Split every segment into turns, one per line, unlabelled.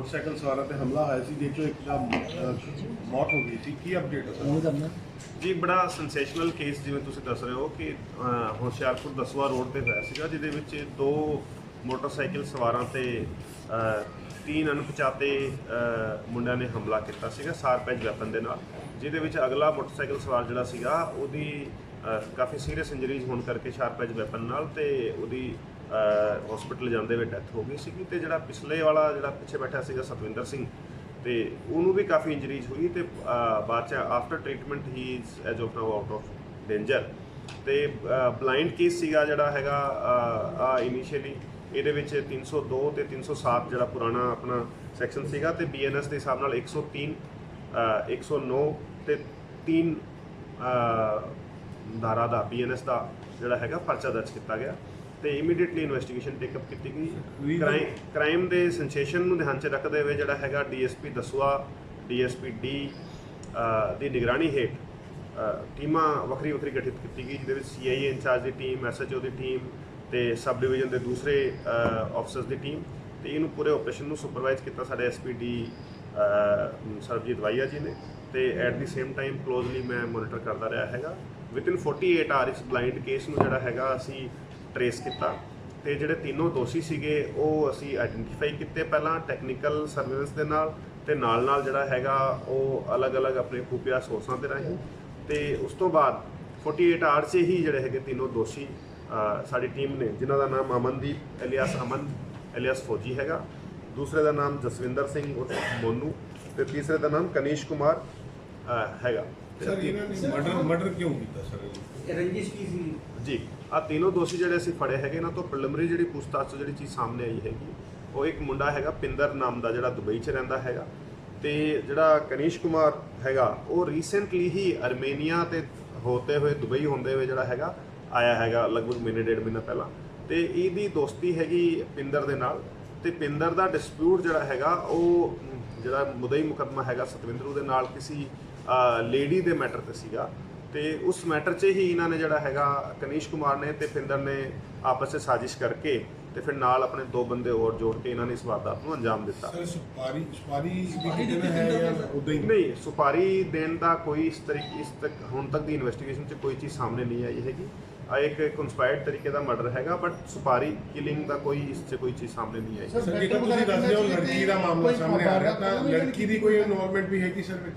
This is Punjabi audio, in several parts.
ਮੋਟਰਸਾਈਕਲ ਸਵਾਰਾਂ ਤੇ ਹਮਲਾ ਹੋਇਆ ਸੀ ਜਿਸ 'ਚੋਂ ਇੱਕ ਦਾ ਅਹ, ਮੌਤ ਹੋ ਗਈ ਸੀ। ਕੀ ਅਪਡੇਟ ਹੈ ਸਰ?
ਜੀ ਬੜਾ ਸੈਂਸੇਸ਼ਨਲ ਕੇਸ ਜਿਵੇਂ ਤੁਸੀਂ ਦੱਸ ਰਹੇ ਹੋ ਕਿ ਅਹ, ਹੁਸ਼ਿਆਰਪੁਰ ਦਸਵਾ ਰੋਡ ਤੇ ਹੋਇਆ ਸੀਗਾ ਜਿਹਦੇ ਵਿੱਚ ਦੋ ਮੋਟਰਸਾਈਕਲ ਸਵਾਰਾਂ ਤੇ ਅਹ, ਤਿੰਨ ਅਣਪਛਾਤੇ ਅਹ, ਮੁੰਡਿਆਂ ਨੇ ਹਮਲਾ ਕੀਤਾ ਸੀਗਾ ਸਾਰਪੈਜ ਵੈਪਨ ਦੇ ਨਾਲ ਜਿਹਦੇ ਵਿੱਚ ਅਗਲਾ ਮੋਟਰਸਾਈਕਲ ਸਵਾਰ ਜਿਹੜਾ ਸੀਗਾ ਉਹਦੀ ਅਹ, ਕਾਫੀ ਸੀਰੀਅਸ ਇੰਜਰੀਜ਼ ਹੋਣ ਕਰਕੇ ਸ਼ਾਰਪੈਜ ਵੈਪਨ ਨਾਲ ਤੇ ਉਹਦੀ ਹਸਪੀਟਲ ਜਾਂਦੇ ਹੋਏ ਡੈਥ ਹੋ ਗਈ ਸੀਗੀ ਤੇ ਜਿਹੜਾ ਪਿਛਲੇ ਵਾਲਾ ਜਿਹੜਾ ਪਿੱਛੇ ਬੈਠਾ ਸੀਗਾ ਸਤਵਿੰਦਰ ਸਿੰਘ ਤੇ ਉਹਨੂੰ ਵੀ ਕਾਫੀ ਇੰਜਰੀਜ਼ ਹੋਈ ਤੇ ਬਾਅਦ ਚ after treatment he is as of now out of danger ਤੇ ਬਲਾਈਂਡ ਕੇਸ ਸੀਗਾ ਜਿਹੜਾ ਹੈਗਾ ਆ ਇਨੀਸ਼ੀਅਲੀ ਇਹਦੇ ਵਿੱਚ 302 ਤੇ 307 ਜਿਹੜਾ ਪੁਰਾਣਾ ਆਪਣਾ ਸੈਕਸ਼ਨ ਸੀਗਾ ਤੇ ਬੀਐਨਐਸ ਦੇ ਹਿਸਾਬ ਨਾਲ 103 ਅਹ, 109 ਤੇ 3 ਧਾਰਾ ਦਾ ਬੀਐਨਐਸ ਦਾ ਜਿਹੜਾ ਹੈਗਾ ਪਰਚਾ ਦਰਜ ਕੀਤਾ ਗਿਆ। ਤੇ ਇਮੀਡੀਏਟਲੀ ਇਨਵੈਸਟੀਗੇਸ਼ਨ ਟੇਕਅਪ ਕੀਤੀ ਗਈ। ਕ੍ਰਾਈਮ ਕ੍ਰਾਈਮ ਦੇ ਸੈਂਸੇਸ਼ਨ ਨੂੰ ਧਿਆਨ 'ਚ ਰੱਖਦੇ ਹੋਏ ਜਿਹੜਾ ਹੈਗਾ ਡੀਐਸਪੀ ਦਸੂਆ ਡੀਐਸਪੀ ਡੀ ਦੀ ਨਿਗਰਾਨੀ ਹੇਠ ਟੀਮਾਂ ਵੱਖਰੀ ਵੱਖਰੀ ਗਠਿਤ ਕੀਤੀ ਗਈ ਜਿਹਦੇ ਵਿੱਚ ਸੀਆਈਏ ਇੰਚਾਰਜ ਦੀ ਟੀਮ ਐਸਐਚਓ ਦੀ ਟੀਮ ਤੇ ਸਬ ਡਿਵੀਜ਼ਨ ਦੇ ਦੂਸਰੇ ਆਫਸਰਸ ਦੀ ਟੀਮ ਤੇ ਇਹਨੂੰ ਪੂਰੇ ਆਪਰੇਸ਼ਨ ਨੂੰ ਸੁਪਰਵਾਈਜ਼ ਕੀਤਾ ਸਾਡੇ ਐਸਪੀਡੀ ਸਰਬਜੀਤ ਵਾਈਆ ਜੀ ਨੇ ਤੇ at the same time closely ਮੈਂ ਮੋਨੀਟਰ ਕਰਦਾ ਰਿਹਾ ਹੈਗਾ। ਵਿਦਿਨ 48 ਆਰ ਇਸ ਬਲਾਈਂਡ ਕੇਸ ਨੂੰ ਜਿਹੜਾ ਹੈਗਾ ਅਸੀਂ ਟਰੇਸ ਕੀਤਾ ਤੇ ਜਿਹੜੇ ਤਿੰਨੋਂ ਦੋਸ਼ੀ ਸੀਗੇ, ਉਹ ਅਸੀਂ ਆਇਡੈਂਟੀਫਾਈ ਕੀਤੇ ਪਹਿਲਾਂ ਟੈਕਨੀਕਲ ਸਰਵੇਲੈਂਸ ਦੇ ਨਾਲ ਤੇ ਨਾਲ ਨਾਲ ਜਿਹੜਾ ਹੈਗਾ, ਉਹ ਅਲੱਗ-ਅਲੱਗ ਆਪਣੇ ਖੂਫੀਆ ਸੋਰਸਾਂ ਦੇ ਰਾਹੀਂ ਤੇ ਉਸ ਤੋਂ ਬਾਅਦ 48 ਆਰ 'ਚ ਹੀ ਜਿਹੜੇ ਹੈਗੇ ਤਿੰਨੋਂ ਦੋਸ਼ੀ ਸਾਡੀ ਟੀਮ ਨੇ, ਜਿਨ੍ਹਾਂ ਦਾ ਨਾਮ ਅਮਨਦੀਪ ਐਲੀਆਸ ਅਮਨ ਐਲੀਆਸ ਫੌਜੀ ਹੈਗਾ, ਦੂਸਰੇ ਦਾ ਨਾਮ ਜਸਵਿੰਦਰ ਸਿੰਘ ਉਰਫ ਮੋਨੂ ਤੇ ਤੀਸਰੇ ਦਾ ਨਾਮ ਕਨੀਸ਼ ਕੁਮਾਰ ਹੈਗਾ।
ਸਰ ਇਹਨਾਂ ਨੇ ਮਰਡਰ ਮਰਡਰ ਕਿਉਂ ਕੀਤਾ ਸਰ
ਰੰਜਿਸ਼ ਕੀ ਸੀ?
ਜੀ ਆ ਤਿੰਨੋਂ ਦੋਸ਼ੀ ਜਿਹੜੇ ਅਸੀਂ ਫੜੇ ਹੈਗੇ ਇਹਨਾਂ ਤੋਂ ਪ੍ਰੀਲਿਮਿਨਰੀ ਜਿਹੜੀ ਪੁੱਛਤਾਛ 'ਚ ਜਿਹੜੀ ਚੀਜ਼ ਸਾਹਮਣੇ ਆਈ ਹੈਗੀ ਉਹ ਇੱਕ ਮੁੰਡਾ ਹੈਗਾ ਪਿੰਦਰ ਨਾਮ ਦਾ ਜਿਹੜਾ ਦੁਬਈ 'ਚ ਰਹਿੰਦਾ ਹੈਗਾ ਤੇ ਜਿਹੜਾ ਕਨੀਸ਼ ਕੁਮਾਰ ਹੈਗਾ ਉਹ ਰੀਸੈਂਟਲੀ ਹੀ ਅਰਮੇਨੀਆ ਤੇ ਹੋਤੇ ਹੋਏ ਦੁਬਈ ਹੁੰਦੇ ਹੋਏ ਜਿਹੜਾ ਹੈਗਾ ਆਇਆ ਹੈਗਾ ਲਗਭਗ ਮਹੀਨੇ ਡੇਢ ਮਹੀਨਾ ਪਹਿਲਾਂ ਤੇ ਇਹਦੀ ਦੋਸਤੀ ਹੈਗੀ ਪਿੰਦਰ ਦੇ ਨਾਲ ਤੇ ਪਿੰਦਰ ਦਾ ਡਿਸਪਿਊਟ ਜਿਹੜਾ ਹੈਗਾ ਉਹ ਜਿਹੜਾ ਮੁਦਈ ਮੁਕੱਦਮਾ ਹੈਗਾ ਸਤਵਿੰਦਰ ਦੇ ਨਾਲ ਕਿਸੇ ਲੇਡੀ ਦੇ ਮੈਟਰ ਤੇ ਸੀਗਾ। ਤੇ ਉਸ ਮੈਟਰ 'ਚ ਹੀ ਇਹਨਾਂ ਨੇ ਜਿਹੜਾ ਹੈਗਾ ਕਨੀਸ਼ ਕੁਮਾਰ ਨੇ ਤੇ ਪਿੰਦਰ ਨੇ ਆਪਸ 'ਚ ਸਾਜ਼ਿਸ਼ ਕਰਕੇ ਤੇ ਫਿਰ ਨਾਲ ਆਪਣੇ ਦੋ ਬੰਦੇ ਹੋਰ ਜੋੜ ਕੇ ਇਹਨਾਂ ਨੇ ਇਸ ਵਾਰਦਾਤ ਨੂੰ ਅੰਜਾਮ ਦਿੱਤਾ।
ਸਰ ਸੁਪਾਰੀ ਸੁਪਾਰੀ ਵੀ ਨਾ ਹੈ ਜਾਂ ਉਦਾਂ ਹੀ?
ਨਹੀਂ ਸੁਪਾਰੀ ਦੇਣ ਦਾ ਕੋਈ ਇਸ ਤਰੀਕੇ ਇਸ ਤੱਕ ਹੁਣ ਤੱਕ ਦੀ ਇਨਵੈਸਟੀਗੇਸ਼ਨ 'ਚ ਕੋਈ ਚੀਜ਼ ਸਾਹਮਣੇ ਨਹੀਂ ਆਈ ਹੈਗੀ। ਆ ਇੱਕ ਕਨਸਪਾਇਰਡ ਤਰੀਕੇ ਦਾ ਮਰਡਰ ਹੈਗਾ ਬਟ ਸੁਪਾਰੀ ਕਿਲਿੰਗ ਦਾ ਕੋਈ ਇਸ 'ਚ ਕੋਈ ਚੀਜ਼ ਸਾਹਮਣੇ ਨਹੀਂ ਆਈ।
ਸਰ ਜੇਕਰ ਤੁਸੀਂ ਦੱਸਦੇ ਹੋ ਲੜਕੀ ਦਾ ਮਾਮਲਾ ਸਾਹਮਣੇ ਆ ਰਿਹਾ ਤਾਂ ਲੜਕੀ ਦੀ ਕੋਈ ਇਨਵੋਲਵਮੈਂਟ ਵੀ ਹੈਗੀ ਸਰ ਵਿੱਚ?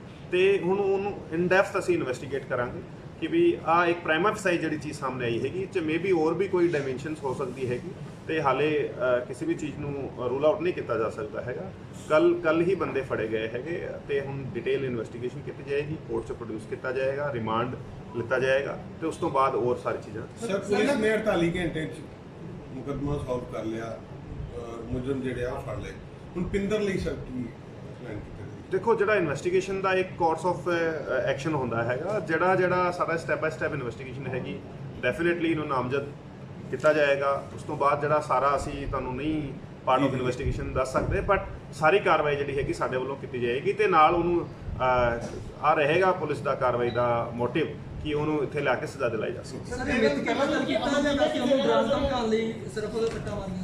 ਤੇ ਹੁਣ ਉਹਨੂੰ ਇਨ ਅਸੀਂ ਇਨਵੈਸਟੀਗੇਟ ਕਰਾਂਗੇ ਕਿ ਵੀ ਆ ਇੱਕ ਪ੍ਰਾਈਮਾ ਫਸਾਈ ਜਿਹੜੀ ਚੀਜ਼ ਸਾਹਮਣੇ ਆਈ ਹੈਗੀ ਚ ਮੇਬੀ ਹੋਰ ਵੀ ਕੋਈ ਡਾਈਮੈਂਸ਼ਨਸ ਹੋ ਸਕਦੀ ਹੈਗੀ ਤੇ ਹਾਲੇ ਕਿਸੇ ਵੀ ਚੀਜ਼ ਨੂੰ ਰੂਲ ਆਊਟ ਨਹੀਂ ਕੀਤਾ ਜਾ ਸਕਦਾ ਹੈਗਾ। ਕੱਲ ਕੱਲ ਹੀ ਬੰਦੇ ਫੜੇ ਗਏ ਹੈਗੇ ਤੇ ਹੁਣ ਡਿਟੇਲ ਇਨਵੈਸਟੀਗੇਸ਼ਨ ਕੀਤੀ ਜਾਏਗੀ ਕੋਰਟ 'ਚ ਪ੍ਰੋਡਿਊਸ ਕੀਤਾ ਜਾਏਗਾ ਰਿਮਾਂਡ ਲਿੱਤਾ ਜਾਏਗਾ ਤੇ ਉਸ ਤੋਂ ਬਾਅਦ ਹੋਰ ਸਾਰੀ ਚੀਜ਼ਾਂ।
ਸਰ ਪੁਲਿਸ ਨੇ 48 ਘੰਟੇ ਚ ਮੁਕੱਦਮਾ ਸੋਲਵ ਕਰ ਲਿਆ ਮੁਜਰਮ ਜਿਹੜੇ ਆ ਉਹ ਫੜ ਲਏ। ਹੁਣ ਪਿੰਦਰ ਲਈ ਸਰ ਕੀ
ਦੇਖੋ ਜਿਹੜਾ ਇਨਵੈਸਟੀਗੇਸ਼ਨ ਦਾ ਇੱਕ ਕੋਰਸ ਆਫ ਐਕਸ਼ਨ ਹੁੰਦਾ ਹੈਗਾ ਜਿਹੜਾ ਜਿਹੜਾ ਸਾਡਾ ਸਟੈਪ ਬਾਈ ਸਟੈਪ ਇਨਵੈਸਟੀਗੇਸ਼ਨ ਹੈਗੀ ਡੈਫੀਨਿਟਲੀ ਇਹਨੂੰ ਨਾਮਜ਼ਦ ਕੀਤਾ ਜਾਏਗਾ। ਉਸ ਤੋਂ ਬਾਅਦ ਜਿਹੜਾ ਸਾਰਾ ਅਸੀਂ ਤੁਹਾਨੂੰ ਨਹੀਂ ਪਾਰਟ ਆਫ ਇਨਵੈਸਟੀਗੇਸ਼ਨ ਦੱਸ ਸਕਦੇ ਬਟ ਸਾਰੀ ਕਾਰਵਾਈ ਜਿਹੜੀ ਹੈਗੀ ਸਾਡੇ ਵੱਲੋਂ ਕੀਤੀ ਜਾਏਗੀ ਤੇ ਨਾਲ ਉਹਨੂੰ ਆ ਰਹੇਗਾ ਪੁਲਿਸ ਦਾ ਕਾਰਵਾਈ ਦਾ ਮੋਟਿਵ ਕਿ ਉਹਨੂੰ ਇੱਥੇ ਲਿਆ ਕੇ ਸਜ਼ਾ ਦਿਲਾਈ ਜਾ ਸਕੇ।
ਸਰ ਇਹ ਮਿੱਥ ਕੀਤਾ ਜਾਂਦਾ ਕਿ ਉਹਨੂੰ ਡਰਾਸ ਧਮਕਾਉਣ ਲਈ ਸਿਰਫ ਉਹਦੇ ਸੱਟਾਂ ਮਾਰੀਆਂ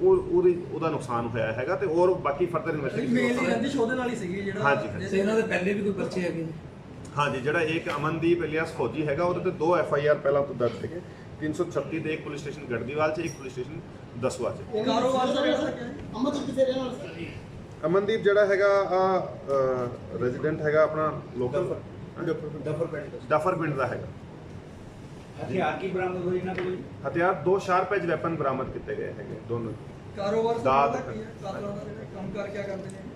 ਉਹ ਉਹਦੀ ਉਹਦਾ ਨੁਕਸਾਨ ਹੋਇਆ ਹੈਗਾ ਤੇ ਹੋਰ ਬਾਕੀ ਫਰਦਰ
ਮੇਨਲੀ
ਇਨਵੈਸਟੀਗੇਸ਼ਨ
ਰੰਜਿਸ਼ ਉਹਦੇ ਨਾਲ ਹੀ ਸੀਗੀ ਜਿਹੜਾ
ਹਾਂਜੀ, ਹਾਂਜੀ।
ਤੇ ਇਹਨਾਂ ਦੇ ਪਹਿਲੇ ਵੀ ਕੋਈ ਬੱਚੇ ਹੈਗੇ ਨੇ?
ਹਾਂਜੀ ਜਿਹੜਾ ਇੱਕ ਅਮਨਦੀਪ ਇਲੀਆਸ ਫੌਜੀ ਹੈਗਾ ਉਹਦੇ ਤੇ ਦੋ ਐਫ ਆਈ ਆਰ ਪਹਿਲਾਂ ਤੋਂ ਦਰਜ ਹੈਗੇ 336 ਤੇ ਇੱਕ ਪੁਲਿਸ ਸਟੇਸ਼ਨ ਗੜਦੀਵਾਲ 'ਚ ਇੱਕ ਪੁਲਿਸ ਸਟੇਸ਼ਨ ਦਸਵਾ 'ਚ।
ਕਾਰੋਬਾਰ ਦਾ ਐਸਾ ਕਿਆ ਹੈ?
ਅਮਰ ਕਿੱਥੇ ਰਹਿਣ ਵਾਲਾ ਸੀ?
ਅਮਨਦੀਪ ਜਿਹੜਾ ਹੈਗਾ ਆ ਰੈਜ਼ੀਡੈਂਟ ਹੈਗਾ ਆਪਣਾ ਲੋਕਲ
ਡਫਰ
ਪਿੰਡ ਦਾ ਹੈਗਾ।
ਹਥਿਆਰ ਕੀ ਬਰਾਮਦ ਹੋਈ ਇਹਨਾਂ ਕੋਲ?
ਹਥਿਆਰ ਦੋ ਸ਼ਾਰਪ ਐਜ ਵੈਪਨ ਬਰਾਮਦ ਕੀਤੇ ਗਏ ਹੈਗੇ ਦੋਨੋਂ।
ਕਾਰੋਬਾਰ
ਦਾਤ।
ਦਾ ਕੀ ਹੈ? ਕਾਤਲਾਂ ਦਾ ਜਿਹੜਾ ਕੰਮ ਕਰ ਕਿਆ ਕਰਦੇ ਨੇ?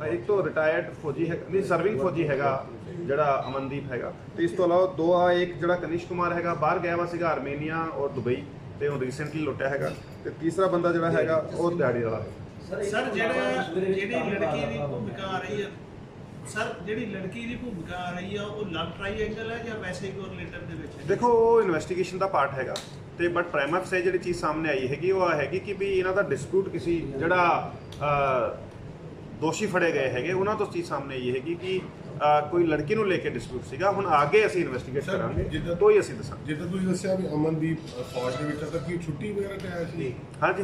ਹਾਂ, ਇੱਕ ਤੋਂ ਰਿਟਾਇਰਡ ਫੌਜੀ ਹੈ ਨਹੀਂ ਸਰਵਿੰਗ ਫੌਜੀ ਹੈਗਾ ਜਿਹੜਾ ਅਮਨਦੀਪ ਹੈਗਾ। ਤੇ ਇਸ ਤੋਂ ਇਲਾਵਾ ਦੋ ਆ ਇੱਕ ਜਿਹੜਾ ਕਨਿਸ਼ ਕੁਮਾਰ ਹੈਗਾ ਬਾਹਰ ਗਿਆ ਵਾ ਸੀਗਾ ਆਰਮੇਨੀਆ ਔਰ ਦੁਬਈ ਤੇ ਹੁਣ ਰੀਸੈਂਟਲੀ ਲੁੱਟਿਆ ਹੈਗਾ। ਤੇ ਤੀਸਰਾ ਬੰਦਾ ਜਿਹੜਾ ਹੈਗਾ ਉਹ ਦਿਹਾੜੀ ਵਾਲਾ ਹੈ
ਸਰ ਜਿਹੜਾ ਜਿਹੜੀ ਲੜਕੀ ਦੀ ਭੂਮਿਕਾ ਆ ਰਹੀ ਹੈ ਸਰ ਜਿਹੜੀ ਲੜਕੀ ਦੀ ਭੂਮਿਕਾ ਆ ਰਹੀ ਆ ਉਹ ਲਵ ਟ੍ਰਾਈਐਂਗਲ ਹੈ ਜਾਂ ਵੈਸੇ ਹੀ ਕੋਈ ਰਿਲੇਟਡ ਦੇ ਵਿੱਚ ਹੈ?
ਦੇਖੋ ਉਹ ਇਨਵੈਸਟੀਗੇਸ਼ਨ ਦਾ ਪਾਰਟ ਹੈਗਾ ਤੇ ਬਟ ਪ੍ਰਾਈਮਰ ਸੇ ਜਿਹੜੀ ਚੀਜ਼ ਸਾਹਮਣੇ ਆਈ ਹੈਗੀ ਉਹ ਆ ਹੈਗੀ ਕਿ ਵੀ ਇਹਨਾਂ ਦਾ ਡਿਸਪਿਊਟ ਕਿਸੇ ਜਿਹੜਾ ਦੋਸ਼ੀ ਫੜੇ ਗਏ ਹੈਗੇ ਉਹਨਾਂ ਤੋਂ ਚੀਜ਼ ਸਾਹਮਣੇ ਆਈ ਹੈਗੀ ਕਿ ਅਹ, ਕੋਈ ਲੜਕੀ ਨੂੰ ਲੈ ਕੇ ਡਿਸਪਿਊਟ ਸੀਗਾ। ਹੁਣ ਅੱਗੇ ਅਸੀਂ ਇਨਵੈਸਟੀਗੇਟ
Sir,
ਕਰਾਂਗੇ
ਜਿੱਦਾਂ-
ਤੋਂ ਹੀ ਅਸੀਂ ਦੱਸਾਂਗੇ।
ਜਿੱਦਾਂ ਤੁਸੀਂ ਦੱਸਿਆ ਵੀ ਅਮਨਦੀਪ ਅ, ਫੌਜ ਦੇ ਵਿੱਚ ਆ ਤਾਂ ਕੀ ਛੁੱਟੀ ਵਗੈਰਾ ਤੇ ਆਇਆ ਸੀ?
ਹਾਂਜੀ